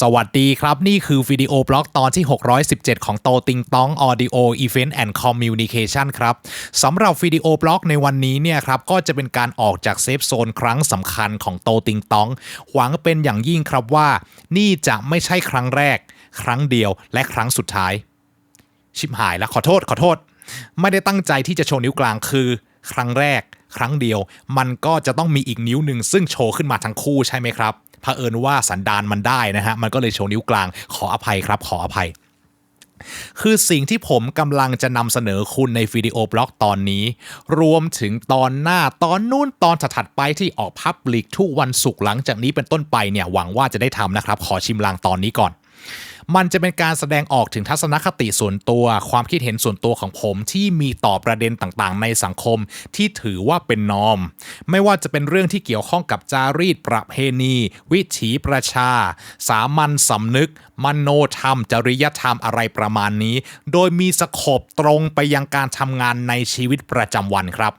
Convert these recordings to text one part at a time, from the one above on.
สวัสดีครับ นี่คือวิดีโอบล็อกตอนที่ 617 ของโตติงตอง Audio Event and Communication ครับสำหรับวิดีโอบล็อกในวันนี้เนี่ยครับก็จะเป็นการออกจากเซฟโซนครั้งสำคัญของโตติงตอง หวังเป็นอย่างยิ่งครับว่า นี่จะไม่ใช่ครั้งแรก ครั้งเดียวและครั้งสุดท้าย ชิบหายแล้วขอโทษขอโทษ ไม่ได้ตั้งใจที่จะโชว์นิ้วกลางคือ ครั้งแรก ครั้งเดียว มันก็จะต้องมีอีกนิ้วหนึ่งซึ่งโชว์ขึ้นมาทั้งคู่ใช่ไหมครับ เผอิญว่าสันดานมันได้นะฮะมันก็เลยโชว์นิ้วกลางขออภัยครับ ขออภัย คือสิ่งที่ผมกำลังจะนำเสนอคุณในวิดีโอบล็อกตอนนี้ รวมถึงตอนหน้าตอนนู้นตอนถัดๆไปที่ออกพับลิกทุกวันศุกร์หลังจากนี้เป็นต้นไปเนี่ยหวังว่าจะได้ทำนะครับ ขอชิมลางตอนนี้ก่อน มันจะเป็นการแสดงออกถึงทัศนคติส่วนตัว ความคิดเห็นส่วนตัวของผมที่มีต่อประเด็นต่างๆ ในสังคมที่ถือว่าเป็นนอม ไม่ว่าจะเป็นเรื่องที่เกี่ยวข้องกับจารีตประเพณี วิถีประชา สามัญสำนึก มโนธรรม จริยธรรมอะไรประมาณนี้ โดยมีสโคบตรงไปยังการทำงานในชีวิตประจำวันครับ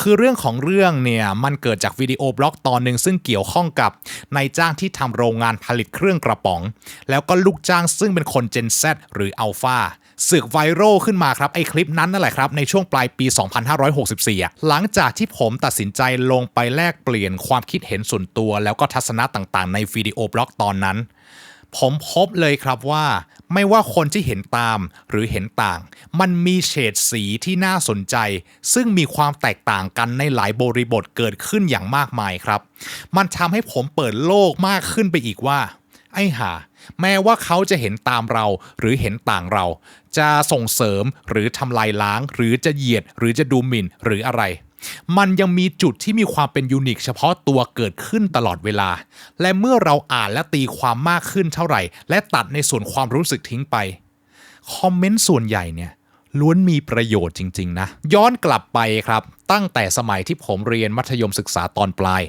คือเรื่องของเรื่องเนี่ยมันเกิดจากวิดีโอบล็อกตอนหนึ่งซึ่งเกี่ยวข้องกับนายจ้างที่ทำโรงงานผลิตเครื่องกระป๋อง แล้วก็ลูกจ้างซึ่งเป็นคน Gen Z หรืออัลฟาสึกไวรัลขึ้นมาครับ ไอคลิปนั้นนั่นแหละครับ ในช่วงปลายปี 2564อะหลังจากที่ผมตัดสินใจลงไปแลกเปลี่ยนความคิดเห็นส่วนตัว แล้วก็ทัศนะต่างๆ ในวิดีโอบล็อกตอนนั้น ผมพบเลยครับว่า ไม่ว่าคนที่เห็นตามหรือเห็นต่าง มันมีเฉดสีที่น่าสนใจ ซึ่งมีความแตกต่างกันในหลายบริบทเกิดขึ้นอย่างมากมายครับ มันทำให้ผมเปิดโลกมากขึ้นไปอีกว่า ไอ้ห่าแม้ว่าเขาจะเห็นตามเราหรือเห็นต่างเรา จะส่งเสริมหรือทำลายล้าง หรือจะเหยียดหรือจะดูหมิ่นหรืออะไร มันยังมีจุดที่มีความเป็นยูนิคเฉพาะตัวเกิดขึ้นตลอดเวลา และเมื่อเราอ่านและตีความมากขึ้นเท่าไหร่ และตัดในส่วนความรู้สึกทิ้งไป คอมเมนต์ส่วนใหญ่เนี่ยล้วนมีประโยชน์จริง ๆ นะ ย้อนกลับไปครับ ตั้งแต่สมัยที่ผมเรียนมัธยมศึกษาตอนปลาย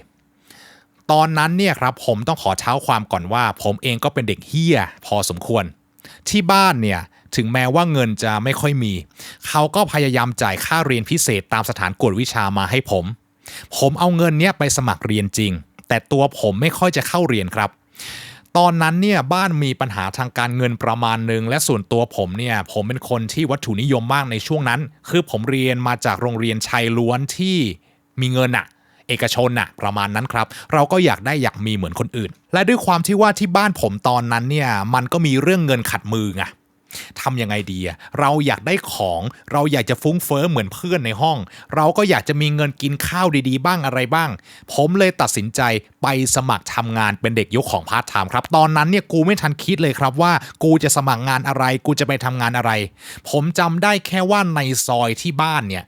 ตอนนั้นเนี่ยครับผมต้องขอเท้าความก่อนว่า ผมเองก็เป็นเด็กเฮี้ยพอสมควร ที่บ้านเนี่ย ถึงแม้ว่าเงินจะไม่ค่อยมี เขาก็พยายามจ่ายค่าเรียนพิเศษตามสถานกวดวิชามาให้ผม ผมเอาเงินเนี้ยไปสมัครเรียนจริง แต่ตัวผมไม่ค่อยจะเข้าเรียนครับ ตอนนั้นเนี่ยบ้านมีปัญหาทางการเงินประมาณหนึ่งและส่วนตัวผมเนี่ยผมเป็นคนที่วัตถุนิยมมากในช่วงนั้น คือผมเรียนมาจากโรงเรียนชายล้วนที่มีเงินอะเอกชนน่ะประมาณนั้นครับ เราก็อยากได้อยากมีเหมือนคนอื่น และด้วยความที่ว่าที่บ้านผมตอนนั้นเนี่ยมันก็มีเรื่องเงินขัดมือไง ทำยังไงดีอะเราอยากได้ของ เราอยากจะฟุ้งเฟ้อเหมือนเพื่อนในห้อง เราก็อยากจะมีเงินกินข้าวดีๆ บ้างอะไรบ้าง ผมเลยตัดสินใจไปสมัครทำงานเป็นเด็กยกของพาร์ทไทม์ครับตอนนั้นเนี่ยกูไม่ทันคิดเลยครับว่า กูจะสมัครงานอะไร กูจะไปทำงานอะไร ผมจำได้แค่ว่าในซอยที่บ้านเนี่ย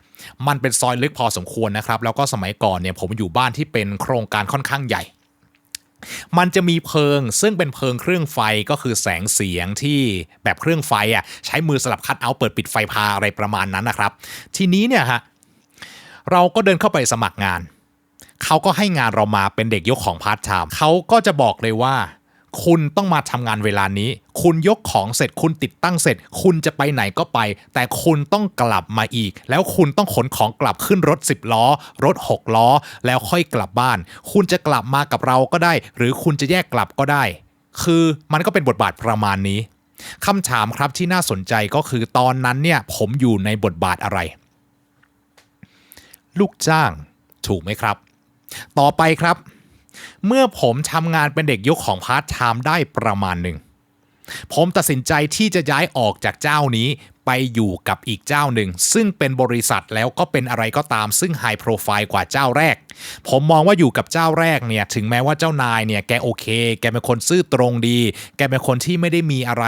มันเป็นซอยลึกพอสมควรนะครับ แล้วก็สมัยก่อนเนี่ยผมอยู่บ้านที่เป็นโครงการค่อนข้างใหญ่ มันจะมีเพลิงซึ่งเป็นเพลิงเครื่องไฟก็คือแสงเสียงที่แบบเครื่องไฟอะใช้มือสลับคัดเอาท์เปิดปิดไฟพาอะไรประมาณนั้นนะครับ ทีนี้เนี่ยฮะเราก็เดินเข้าไปสมัครงาน เขาก็ให้งานเรามาเป็นเด็กยกของพาร์ทไทม์เขาก็จะบอกเลยว่า คุณต้องมาทำงานเวลานี้ คุณยกของเสร็จคุณติดตั้งเสร็จ คุณจะไปไหนก็ไป แต่คุณต้องกลับมาอีก แล้วคุณต้องขนของกลับขึ้นรถ 10 ล้อ รถ 6 ล้อ แล้วค่อยกลับบ้าน คุณจะกลับมากับเราก็ได้ หรือคุณจะแยกกลับก็ได้ คือมันก็เป็นบทบาทประมาณนี้คำถามครับที่น่าสนใจก็คือตอนนั้นเนี่ยผมอยู่ในบทบาทอะไร ลูกจ้างถูกไหมครับ ต่อไปครับ เมื่อผมทำงานเป็นเด็กยกของพาร์ทไทม์ได้ประมาณหนึ่ง ผมตัดสินใจที่จะย้ายออกจากเจ้านี้ไปอยู่กับอีกเจ้าหนึ่ง ซึ่งเป็นบริษัทแล้วก็เป็นอะไรก็ตามซึ่งไฮโปรไฟล์กว่าเจ้าแรก ผมมองว่าอยู่กับเจ้าแรกเนี่ยถึงแม้ว่าเจ้านายเนี่ยแกโอเค แกเป็นคนซื่อตรงดี แกเป็นคนที่ไม่ได้มีอะไร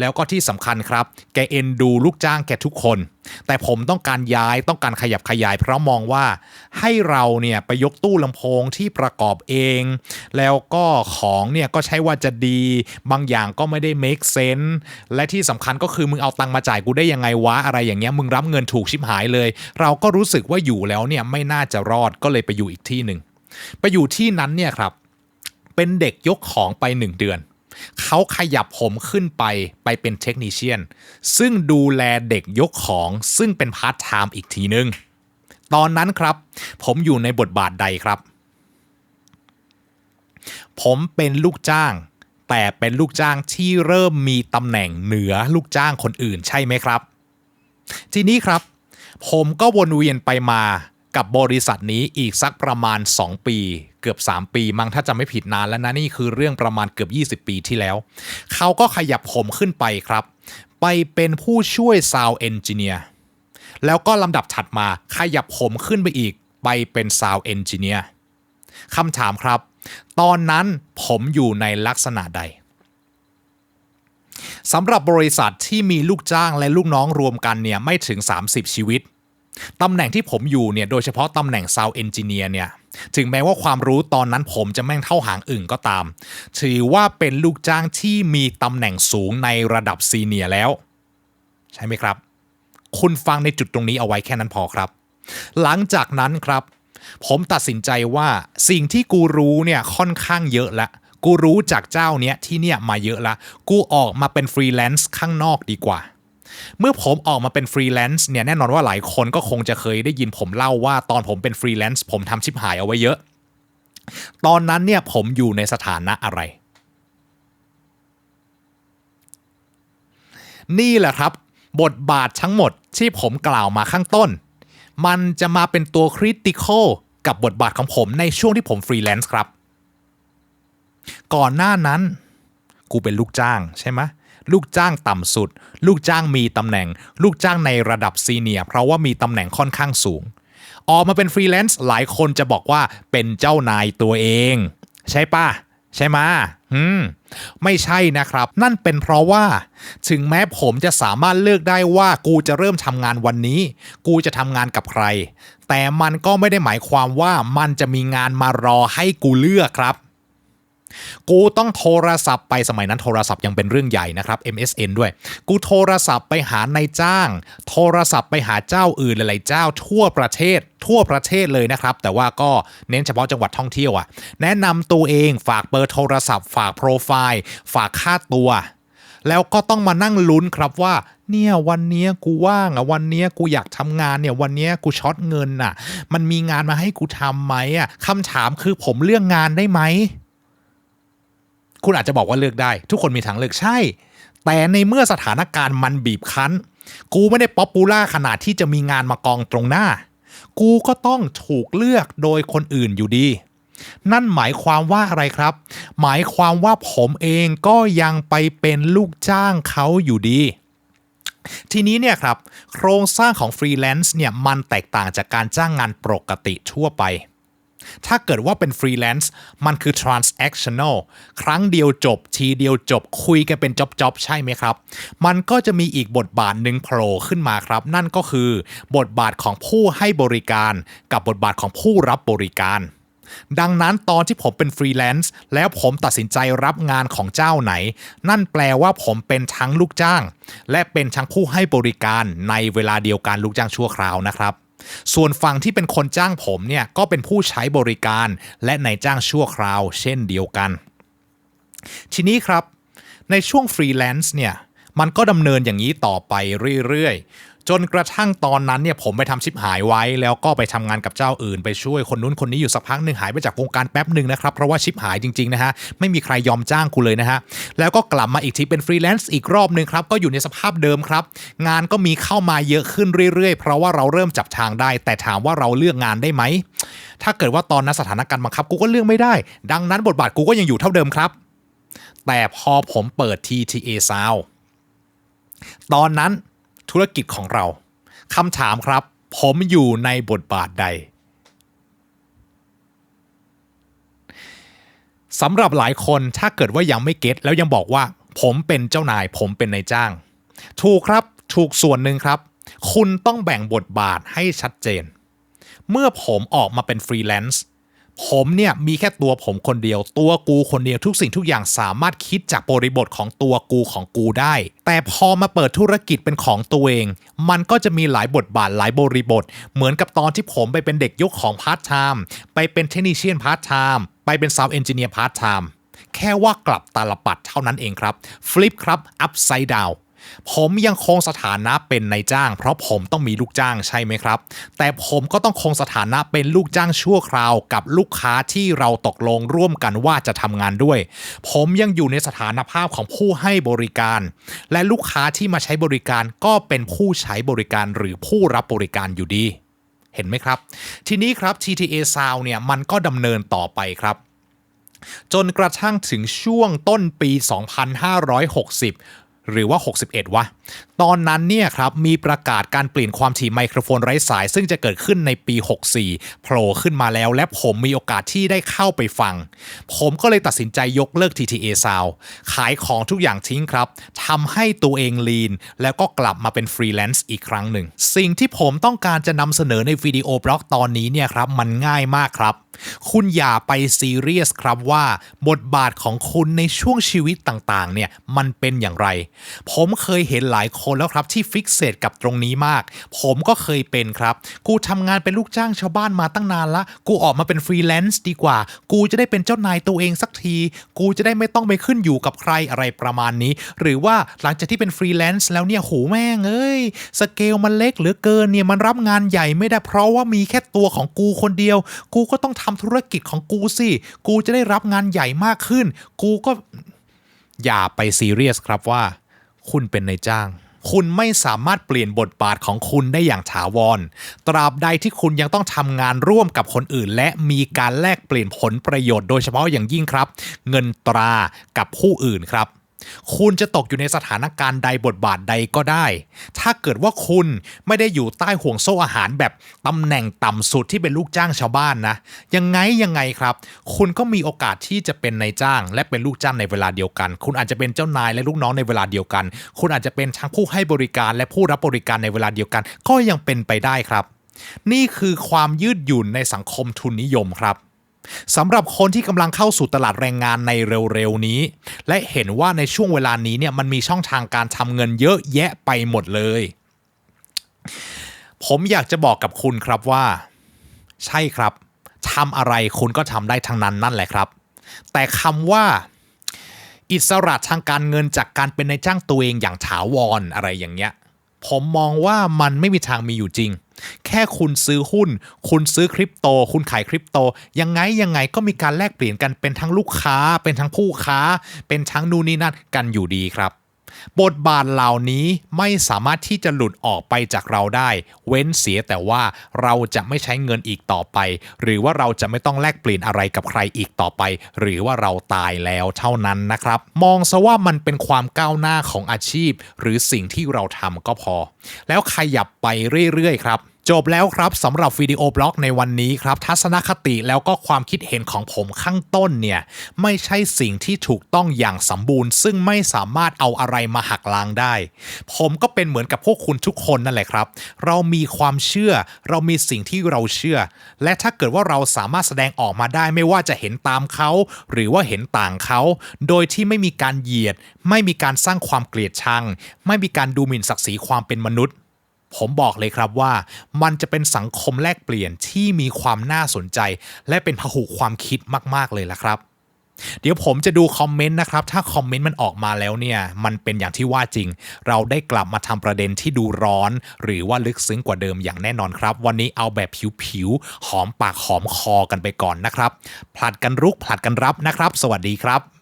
แล้วก็ที่สำคัญครับ แกเอ็นดูลูกจ้างแกทุกคน แต่ผมต้องการย้ายต้องการขยับขยาย เพราะมองว่าให้เราเนี่ยไปยกตู้ลำโพงที่ประกอบเอง แล้วก็ของเนี่ยก็ใช้ว่าจะดี บางอย่างก็ไม่ได้ make sense และที่สำคัญก็คือมึงเอาตังค์มาจ่ายกูได้ยังไงวะอะไรอย่างเงี้ยมึงรับเงินถูกชิบหายเลย เราก็รู้สึกว่าอยู่แล้วเนี่ยไม่น่าจะรอดก็เลยไปอยู่อีกที่หนึ่งไปอยู่ที่นั้นเนี่ยครับ เป็นเด็กยกของไปหนึ่งเดือน เขาขยับผมขึ้นไปไปเป็นเทคนิชเชียน ซึ่งดูแลเด็กยกของซึ่งเป็นพาร์ทไทม์อีกทีนึง ตอนนั้นครับ ผมอยู่ในบทบาทใดครับ ผมเป็นลูกจ้าง แต่เป็นลูกจ้างที่เริ่มมีตำแหน่งเหนือลูกจ้างคนอื่นใช่ไหมครับ ทีนี้ครับ ผมก็วนเวียนไปมา กับบริษัทนี้อีกสักประมาณ 2 ปี เกือบ 3 ปีมั้งถ้าจะไม่ผิดนานแล้วนะนี่คือเรื่องประมาณเกือบ 20 ปีที่แล้ว เขาก็ขยับผมขึ้นไปครับ ไปเป็นผู้ช่วยซาวเอนจิเนียร์แล้วก็ลำดับถัดมาขยับผมขึ้นไปอีก ไปเป็นซาวเอนจิเนียร์คำถามครับ ตอนนั้นผมอยู่ในลักษณะใดสำหรับบริษัทที่มีลูกจ้างและลูกน้องรวมกันเนี่ยไม่ถึง 30 ชีวิต ตำแหน่งที่ผมอยู่เนี่ยโดยเฉพาะตำแหน่งซาวเอนจิเนียร์เนี่ยถึงแม้ว่าความรู้ตอนนั้นผมจะแม่งเท่าหางอึ่งก็ตาม ถือว่าเป็นลูกจ้างที่มีตำแหน่งสูงในระดับซีเนียร์แล้ว ใช่ไหมครับ คุณฟังในจุดตรงนี้เอาไว้แค่นั้นพอครับ หลังจากนั้นครับ ผมตัดสินใจว่าสิ่งที่กูรู้เนี่ยค่อนข้างเยอะละกูรู้จากเจ้าเนี้ยที่เนี่ยมาเยอะละกูออกมาเป็นฟรีแลนซ์ข้างนอกดีกว่า เมื่อผมออกมาเป็นฟรีแลนซ์เนี่ยแน่นอนว่าหลายคนก็คงจะเคยได้ยินผมเล่าว่าตอนผมเป็นฟรีแลนซ์ผมทำชิปหายเอาไว้เยอะ ตอนนั้นเนี่ยผมอยู่ในสถานะอะไร นี่แหละครับ บทบาททั้งหมดที่ผมกล่าวมาข้างต้น มันจะมาเป็นตัวคริติคอลกับบทบาทของผมในช่วงที่ผมฟรีแลนซ์ครับ ก่อนหน้านั้น กูเป็นลูกจ้างใช่ไหม ลูกจ้างต่ำสุด ลูกจ้างมีตำแหน่ง ลูกจ้างในระดับซีเนียร์เพราะว่ามีตำแหน่งค่อนข้างสูง ออกมาเป็นฟรีแลนซ์หลายคนจะบอกว่าเป็นเจ้านายตัวเอง ใช่ปะใช่ไหมอืม ไม่ใช่นะครับ นั่นเป็นเพราะว่า ถึงแม้ผมจะสามารถเลือกได้ว่ากูจะเริ่มทำงานวันนี้ กูจะทำงานกับใคร แต่มันก็ไม่ได้หมายความว่ามันจะมีงานมารอให้กูเลือกครับ กูต้องโทรศัพท์ไปสมัยนั้นโทรศัพท์ยังเป็นเรื่องใหญ่นะครับ MSN ด้วย กูโทรศัพท์ไปหานายจ้าง โทรศัพท์ไปหาเจ้าอื่นหลายๆเจ้าทั่วประเทศ ทั่วประเทศเลยนะครับ แต่ว่าก็เน้นเฉพาะจังหวัดท่องเที่ยวอะแนะนำตัวเองฝากเบอร์โทรศัพท์ ฝากโปรไฟล์ ฝากค่าตัว แล้วก็ต้องมานั่งลุ้นครับว่าเนี่ยวันเนี้ยกูว่างอะวันเนี้ยกูอยากทำงานเนี่ยวันเนี้ยกูช็อตเงินอะ มันมีงานมาให้กูทำไหมอะคำถามคือผมเลือกงานได้ไหม คุณอาจจะบอกว่าเลือกได้ ทุกคนมีทางเลือกใช่ แต่ในเมื่อสถานการณ์มันบีบคั้น กูไม่ได้ป๊อปปูล่าขนาดที่จะมีงานมากองตรงหน้า กูก็ต้องถูกเลือกโดยคนอื่นอยู่ดี นั่นหมายความว่าอะไรครับ หมายความว่าผมเองก็ยังไปเป็นลูกจ้างเขาอยู่ดีทีนี้เนี่ยครับ โครงสร้างของฟรีแลนซ์เนี่ยมันแตกต่างจากการจ้างงานปกติทั่วไป ถ้าเกิดว่าเป็นฟรีแลนซ์มันคือ transactional ครั้งเดียวจบ ทีเดียวจบคุยกันเป็นจ็อบๆใช่ไหมครับ มันก็จะมีอีกบทบาทหนึ่งโผล่ขึ้นมาครับ นั่นก็คือบทบาทของผู้ให้บริการกับบทบาทของผู้รับบริการดังนั้นตอนที่ผมเป็นฟรีแลนซ์แล้วผมตัดสินใจรับงานของเจ้าไหน นั่นแปลว่าผมเป็นทั้งลูกจ้าง และเป็นทั้งผู้ให้บริการในเวลาเดียวกันลูกจ้างชั่วคราวนะครับ ส่วนฝั่งที่เป็นคนจ้างผมเนี่ยก็เป็นผู้ใช้บริการ และนายจ้างชั่วคราว เช่นเดียวกัน ทีนี้ครับในช่วงฟรีแลนซ์เนี่ยมันก็ดำเนินอย่างนี้ต่อไปเรื่อยๆ จนกระทั่งตอนนั้นเนี่ยผมไปทำชิปหายไว้ แล้วก็ไปทำงานกับเจ้าอื่น ไปช่วยคนนู้นคนนี้อยู่สักพักหนึ่งหายไปจากวงการแป๊บหนึ่งนะครับ เพราะว่าชิปหายจริงๆนะฮะไม่มีใครยอมจ้างกูเลยนะฮะแล้วก็กลับมาอีกทีเป็นฟรีแลนซ์อีกรอบหนึ่งครับก็อยู่ในสภาพเดิมครับ งานก็มีเข้ามาเยอะขึ้นเรื่อยๆ เพราะว่าเราเริ่มจับทางได้ แต่ถามว่าเราเลือกงานได้ไหมถ้าเกิดว่าตอนนั้นสถานการณ์บังคับกูก็เลือกไม่ได้ ดังนั้นบทบาทกูก็ยังอยู่เท่าเดิมครับ แต่พอผมเปิด TTA Sound ตอนนั้น ธุรกิจของเราคำถามครับ ผมอยู่ในบทบาทใดสำหรับหลายคนถ้าเกิดว่ายังไม่เก็ตแล้วยังบอกว่า ผมเป็นเจ้านาย ผมเป็นนายจ้าง ถูกครับถูกส่วนหนึ่งครับ คุณต้องแบ่งบทบาทให้ชัดเจน เมื่อผมออกมาเป็นฟรีแลนซ์ ผมเนี่ยมีแค่ตัวผมคนเดียว ตัวกูคนเดียวทุกสิ่งทุกอย่างสามารถคิดจากบริบทของตัวกูของกูได้ แต่พอมาเปิดธุรกิจเป็นของตัวเอง มันก็จะมีหลายบทบาทหลายบริบท เหมือนกับตอนที่ผมไปเป็นเด็กยกของพาร์ทไทม์ไปเป็นเทคนิชเชียนพาร์ทไทม์ไปเป็นซาวเอนจิเนียร์พาร์ทไทม์แค่ว่ากลับตาลปัดเท่านั้นเองครับฟลิปครับอัพไซด์ดาว ผมยังคงสถานะเป็นนายจ้าง เพราะผมต้องมีลูกจ้างใช่ไหมครับ แต่ผมก็ต้องคงสถานะเป็นลูกจ้างชั่วคราวกับลูกค้าที่เราตกลงร่วมกันว่าจะทำงานด้วย ผมยังอยู่ในสถานภาพของผู้ให้บริการ และลูกค้าที่มาใช้บริการก็เป็นผู้ใช้บริการหรือผู้รับบริการอยู่ดี เห็นไหมครับ ทีนี้ครับ TTA Sound เนี่ยมันก็ดำเนินต่อไปครับจนกระทั่งถึงช่วงต้นปี 2560 หรือว่า 61 วะ ตอนนั้นเนี่ยครับมีประกาศการเปลี่ยนความถี่ไมโครโฟนไร้สาย ซึ่งจะเกิดขึ้นในปี 64โผล่ขึ้นมาแล้ว และผมมีโอกาสที่ได้เข้าไปฟัง ผมก็เลยตัดสินใจยกเลิก TTA Sound ขายของทุกอย่างทิ้งครับทำให้ตัวเองลีน แล้วก็กลับมาเป็นฟรีแลนซ์อีกครั้งหนึ่ง สิ่งที่ผมต้องการจะนำเสนอในวิดีโอบล็อกตอนนี้เนี่ยครับมันง่ายมากครับ คุณอย่าไปซีเรียสครับว่า บทบาทของคุณในช่วงชีวิตต่างๆเนี่ยมันเป็นอย่างไร ผมเคยเห็นหลายายคนแล้วครับที่ฟิกเซตกับตรงนี้มาก ผมก็เคยเป็นครับ กูทำงานเป็นลูกจ้างชาวบ้านมาตั้งนานละ กูออกมาเป็นฟรีแลนซ์ดีกว่า กูจะได้เป็นเจ้านายตัวเองสักที กูจะได้ไม่ต้องไปขึ้นอยู่กับใครอะไรประมาณนี้ หรือว่าหลังจากที่เป็นฟรีแลนซ์แล้วเนี่ยโหแม่งเอ้ยสเกลมันเล็กเหลือเกินเนี่ยมันรับงานใหญ่ไม่ได้เพราะว่ามีแค่ตัวของกูคนเดียว กูก็ต้องทำธุรกิจของกูสิ กูจะได้รับงานใหญ่มากขึ้น กูก็อย่าไปซีเรียสครับว่า คุณเป็นนายจ้าง คุณไม่สามารถเปลี่ยนบทบาทของคุณได้อย่างถาวร ตราบใดที่คุณยังต้องทำงานร่วมกับคนอื่น และมีการแลกเปลี่ยนผลประโยชน์โดยเฉพาะอย่างยิ่งครับ เงินตรากับผู้อื่นครับ คุณจะตกอยู่ในสถานการณ์ใดบทบาทใดก็ได้ ถ้าเกิดว่าคุณไม่ได้อยู่ใต้ห่วงโซ่อาหารแบบตำแหน่งต่ำสุดที่เป็นลูกจ้างชาวบ้านนะ ยังไงยังไงครับ คุณก็มีโอกาสที่จะเป็นนายจ้าง และเป็นลูกจ้างในเวลาเดียวกัน คุณอาจจะเป็นเจ้านายและลูกน้องในเวลาเดียวกัน คุณอาจจะเป็นทั้งผู้ให้บริการและผู้รับบริการในเวลาเดียวกัน ก็ยังเป็นไปได้ครับ นี่คือความยืดหยุ่นในสังคมทุนนิยมครับ สำหรับคนที่กำลังเข้าสู่ตลาดแรงงานในเร็วๆนี้ และเห็นว่าในช่วงเวลานี้เนี่ยมันมีช่องทางการทำเงินเยอะแยะไปหมดเลย ผมอยากจะบอกกับคุณครับว่า ใช่ครับทำอะไรคุณก็ทำได้ทั้งนั้นนั่นแหละครับ แต่คำว่าอิสระทางการเงินจากการเป็นนายจ้างตัวเองอย่างถาวรอะไรอย่างเงี้ย ผมมองว่ามันไม่มีทางมีอยู่จริง แค่คุณซื้อหุ้น คุณซื้อคริปโต คุณขายคริปโต ยังไงยังไงก็มีการแลกเปลี่ยนกันเป็นทั้งลูกค้า เป็นทั้งผู้ค้า เป็นทั้งนู่นนี่นั่นกันอยู่ดีครับบทบาทเหล่านี้ไม่สามารถที่จะหลุดออกไปจากเราได้ เว้นเสียแต่ว่าเราจะไม่ใช้เงินอีกต่อไป หรือว่าเราจะไม่ต้องแลกเปลี่ยนอะไรกับใครอีกต่อไป หรือว่าเราตายแล้วเท่านั้นนะครับ มองซะว่ามันเป็นความก้าวหน้าของอาชีพ หรือสิ่งที่เราทำก็พอ แล้วขยับไปเรื่อยๆครับ จบแล้วครับสำหรับวิดีโอบล็อกในวันนี้ครับ ทัศนคติแล้วก็ความคิดเห็นของผมข้างต้นเนี่ย ไม่ใช่สิ่งที่ถูกต้องอย่างสมบูรณ์ ซึ่งไม่สามารถเอาอะไรมาหักล้างได้ ผมก็เป็นเหมือนกับพวกคุณทุกคนนั่นแหละครับ เรามีความเชื่อ เรามีสิ่งที่เราเชื่อ และถ้าเกิดว่าเราสามารถแสดงออกมาได้ไม่ว่าจะเห็นตามเขา หรือว่าเห็นต่างเขา โดยที่ไม่มีการเหยียด ไม่มีการสร้างความเกลียดชัง ไม่มีการดูหมิ่นศักดิ์ศรีความเป็นมนุษย์ ผมบอกเลยครับว่ามันจะเป็นสังคมแลกเปลี่ยนที่มีความน่าสนใจ และเป็นพหุความคิดมาก ๆ เลยละครับ เดี๋ยวผมจะดูคอมเมนต์นะครับ ถ้าคอมเมนต์มันออกมาแล้วเนี่ย มันเป็นอย่างที่ว่าจริง เราได้กลับมาทำประเด็นที่ดูร้อน หรือว่าลึกซึ้งกว่าเดิมอย่างแน่นอนครับ วันนี้เอาแบบผิวๆหอมปากหอมคอกันไปก่อนนะครับผลัดกันรุกผลัดกันรับนะครับ สวัสดีครับ